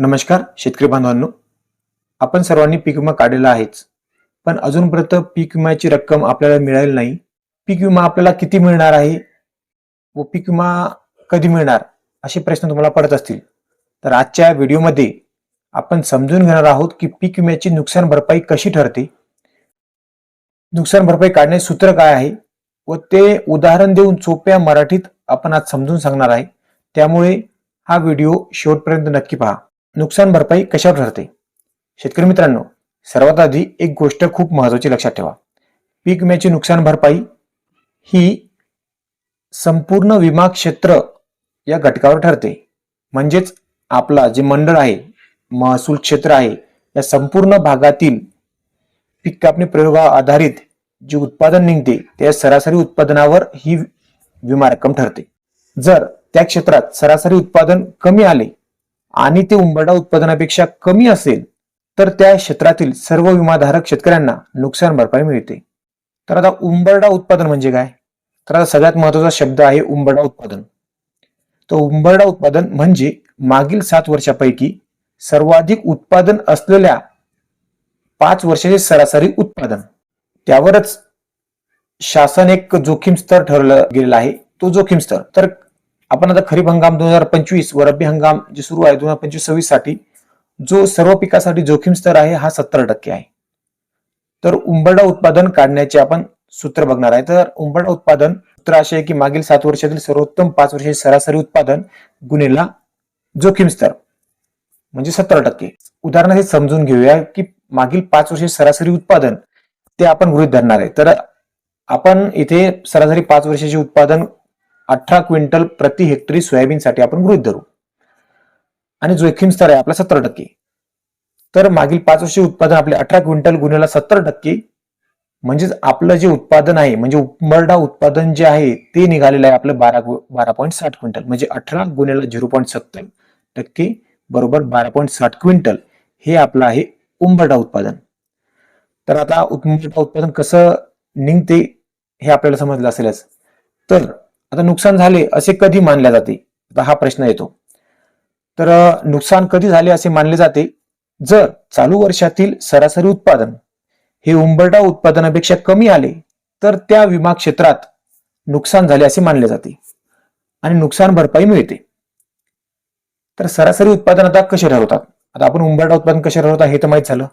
नमस्कार शेतकरी बांधवांनो. आपण सर्वांनी पीक विमा काढलेला आहेच पण अजूनपर्यंत पीक विम्याची रक्कम आपल्याला मिळाली नाही. पीक विमा आपल्याला किती मिळणार आहे व पीक विमा कधी मिळणार असे प्रश्न तुम्हाला पडत असतील. तर आजच्या व्हिडिओमध्ये आपण समजून घेणार आहोत की पीक विम्याची नुकसान भरपाई कशी ठरते. नुकसान भरपाई काढण्याचे सूत्र काय आहे व ते उदाहरण देऊन सोप्या मराठीत आपण आज समजून सांगणार आहे. त्यामुळे हा व्हिडिओ शेवटपर्यंत नक्की पहा. नुकसान भरपाई कशावर ठरते? शेतकरी मित्रांनो सर्वात आधी एक गोष्ट खूप महत्वाची लक्षात ठेवा. पीक विम्याची नुकसान भरपाई ही संपूर्ण विमा क्षेत्र या घटकावर ठरते. म्हणजेच आपला जे मंडळ आहे महसूल क्षेत्र आहे या संपूर्ण भागातील पीक कापणी प्रयोगा आधारित जे उत्पादन निघते त्या सरासरी उत्पादनावर ही विमा रक्कम ठरते. जर त्या क्षेत्रात सरासरी उत्पादन कमी आले आणि ते उंबरडा उत्पादनापेक्षा कमी असेल तर त्या क्षेत्रातील सर्व विमाधारक शेतकऱ्यांना नुकसान भरपाई मिळते. तर आता उंबरडा उत्पादन म्हणजे काय? तर आता सगळ्यात महत्त्वाचा शब्द आहे उंबरडा उत्पादन. तर उंबरडा उत्पादन म्हणजे मागील सात वर्षापैकी सर्वाधिक उत्पादन असलेल्या पाच वर्षाचे सरासरी उत्पादन. त्यावरच शासन एक जोखीम स्तर ठरलं गेलेला आहे तो जोखीम स्तर. तर आपण आता खरीप हंगाम दोन हजार पंचवीस व रब्बी हंगाम जे सुरू आहे दोन हजार पंचवीस सव्वीससाठी जो सर्व पिकासाठी जोखीम स्तर आहे हा सत्तर टक्के आहे. तर उंबरडा उत्पादन काढण्याचे आपण सूत्र बघणार आहे. तर उंबरडा उत्पादन सूत्र असे आहे की मागील सात वर्षातील सर्वोत्तम पाच वर्षाचे सरासरी उत्पादन गुन्हेला जोखीम स्तर म्हणजे सत्तर टक्के. उदाहरणार्थ समजून घेऊया की मागील पाच वर्षे सरासरी उत्पादन ते आपण गृहित धरणार आहे. तर आपण इथे सरासरी पाच वर्षाचे उत्पादन अठरा क्विंटल प्रति हेक्टरी सोयाबीनसाठी आपण गृहित धरू. आणि जोखीम स्तर आहे आपला सत्तर टक्के. तर मागील पाच वर्षी उत्पादन आपले अठरा क्विंटल गुन्ह्याला सत्तर टक्के. म्हणजेच आपलं जे उत्पादन आहे म्हणजे उंबरडा उत्पादन जे आहे ते निघालेलं आहे आपलं बारा बारा पॉईंट साठ क्विंटल. म्हणजे अठरा गुन्ह्याला झिरो पॉईंट सत्तर टक्के बरोबर बारा पॉईंट साठ क्विंटल हे आपलं आहे उंबरडा उत्पादन. तर आता उंबरडा उत्पादन कसं निघते हे आपल्याला समजलं असेलच. तर आता नुकसान झाले असे कधी मानले जाते? आता हा प्रश्न येतो. तर नुकसान कधी झाले असे मानले जाते? जर चालू वर्षातील सरासरी उत्पादन हे उंबरडा उत्पादनापेक्षा कमी आले तर त्या विमा क्षेत्रात नुकसान झाले असे मानले जाते आणि नुकसान भरपाई मिळते. तर सरासरी उत्पादन आता कसे ठरवतात? आता आपण उंबरडा उत्पादन कसे ठरवतात हे तर माहीत झालं.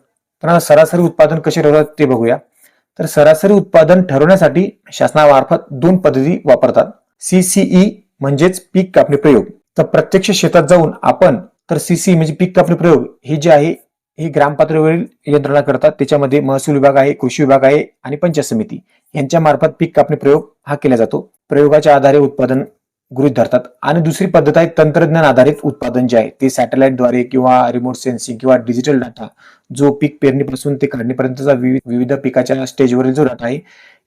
तर आता सरासरी उत्पादन कसे ठरवतात ते बघूया. तर सरासरी उत्पादन ठरवण्यासाठी शासनामार्फत दोन पद्धती वापरतात. सीसीई म्हणजेच पीक कापणी प्रयोग. तर प्रत्यक्ष शेतात जाऊन आपण तर सीसी म्हणजे पीक कापणी प्रयोग हे जे आहे हे ग्रामपातळीवरील यंत्रणा करतात. त्याच्यामध्ये महसूल विभाग आहे कृषी विभाग आहे आणि पंचायत समिती. यांच्या मार्फत पीक कापणी प्रयोग हा केला जातो. प्रयोगाच्या आधारे उत्पादन गृहित धरतात. आणि दुसरी पद्धत आहे तंत्रज्ञान आधारित उत्पादन जे आहे ते सॅटेलाइटद्वारे किंवा रिमोट सेन्सिंग किंवा डिजिटल डाटा जो पीक पेरणीपासून ते काढणीपर्यंतचा विविध पिकाच्या स्टेजवरील जो डाटा आहे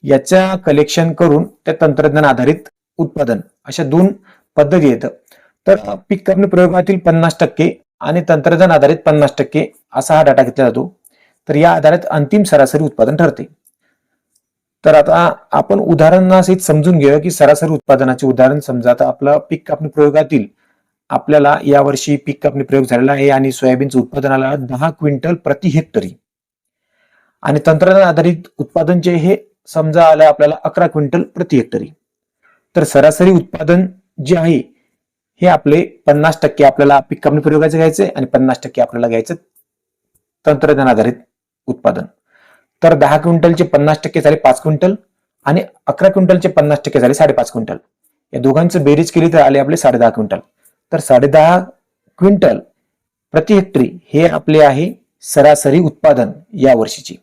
याच्या कलेक्शन करून त्या तंत्रज्ञान आधारित उत्पादन अशा दोन पद्धती येतं. तर पीक कापणी प्रयोगातील पन्नास टक्के आणि तंत्रज्ञान आधारित पन्नास टक्के असा हा डाटा घेतला जातो. तर या आधारित अंतिम सरासरी उत्पादन ठरते. तर आता आपण उदाहरणासहित समजून घेऊया की सरासरी उत्पादनाचे उदाहरण समजा आता आपला पीक कापणी प्रयोगातील आपल्याला यावर्षी पीक कापणी प्रयोग झालेला आहे आणि सोयाबीनचं उत्पादन आला दहा क्विंटल प्रति हेक्टरी. आणि तंत्रज्ञान आधारित उत्पादन जे हे समजा आलं आपल्याला अकरा क्विंटल प्रति हेक्टरी. तर सरासरी उत्पादन जे आहे हे आपले पन्नास टक्के आपल्याला पीक कापणी प्रयोगाचे घ्यायचे आणि पन्नास टक्के आपल्याला घ्यायचं तंत्रज्ञान आधारित उत्पादन. तर दहा क्विंटलचे पन्नास टक्के झाले पाच क्विंटल आणि अकरा क्विंटलचे पन्नास टक्के झाले साडेपाच क्विंटल. या दोघांचं बेरीज केली तर आले आपले साडे दहा क्विंटल. तर साडेदहा क्विंटल प्रति हेक्टरी हे आपले आहे सरासरी उत्पादन या वर्षीची.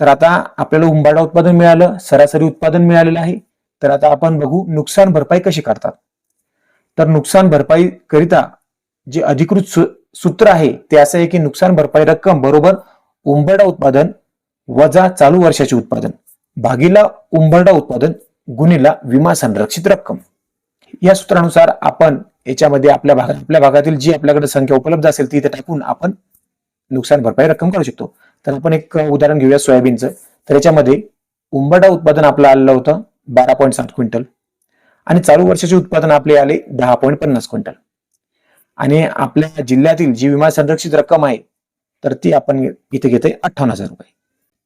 तर आता आपल्याला उंबाडा उत्पादन मिळालं सरासरी उत्पादन मिळालेलं आहे. तर आता आपण बघू नुकसान भरपाई कशी करतात. तर नुकसान भरपाई करिता जे अधिकृत सूत्र आहे ते असं आहे की नुकसान भरपाई रक्कम बरोबर उंबरडा उत्पादन वजा चालू वर्षाचे उत्पादन भागीला उंबरडा उत्पादन गुन्हेला विमा संरक्षित रक्कम. या सूत्रानुसार आपण याच्यामध्ये आपल्या भागात आपल्या भागातील जी आपल्याकडे संख्या उपलब्ध असेल ती इथे टाकून आपण नुकसान भरपाई रक्कम करू शकतो. तर आपण एक उदाहरण घेऊया सोयाबीनचं. तर याच्यामध्ये उंबरडा उत्पादन आपलं आलेलं होतं. बारा पॉईंट सात क्विंटल. आणि चालू वर्षाचे उत्पादन आपले आले दहा पॉईंट पन्नास क्विंटल. आणि आपल्या जिल्ह्यातील जी विमा संरक्षित रक्कम आहे तर ती आपण इथे घेते अठ्ठावन्न हजार रुपये.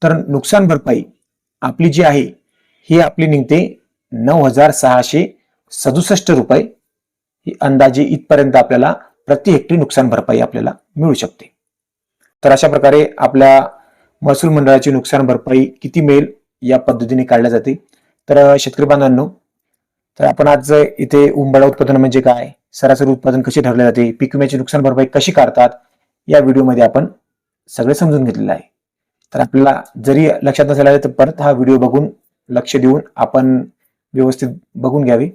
तर नुकसान भरपाई आपली जी आहे ही आपली निघते नऊ हजार सहाशे सदुसष्ट रुपये. ही अंदाजे इथपर्यंत आपल्याला प्रति हेक्टरी नुकसान भरपाई आपल्याला मिळू शकते. तर अशा प्रकारे आपल्या महसूल मंडळाची नुकसान भरपाई किती मिळेल या पद्धतीने काढल्या जाते. तर शेतकरी बांधवांनो तर आपण आज इथे उंबळा उत्पादन म्हणजे काय सरासरी उत्पादन कसे ठरले जाते पीक विम्याची नुकसान भरपाई कशी काढतात या व्हिडिओमध्ये आपण सगळे समजून घेतलेलं आहे. तर आपल्याला जरी लक्षात नसेल तर परत हा व्हिडिओ बघून लक्ष देऊन आपण व्यवस्थित बघून घ्यावी.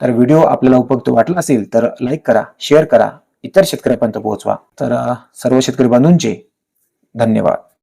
तर व्हिडिओ आपल्याला उपयुक्त वाटला असेल तर लाईक करा शेअर करा इतर शेतकऱ्यापर्यंत पोहोचवा. तर सर्व शेतकरी बांधूंचे धन्यवाद.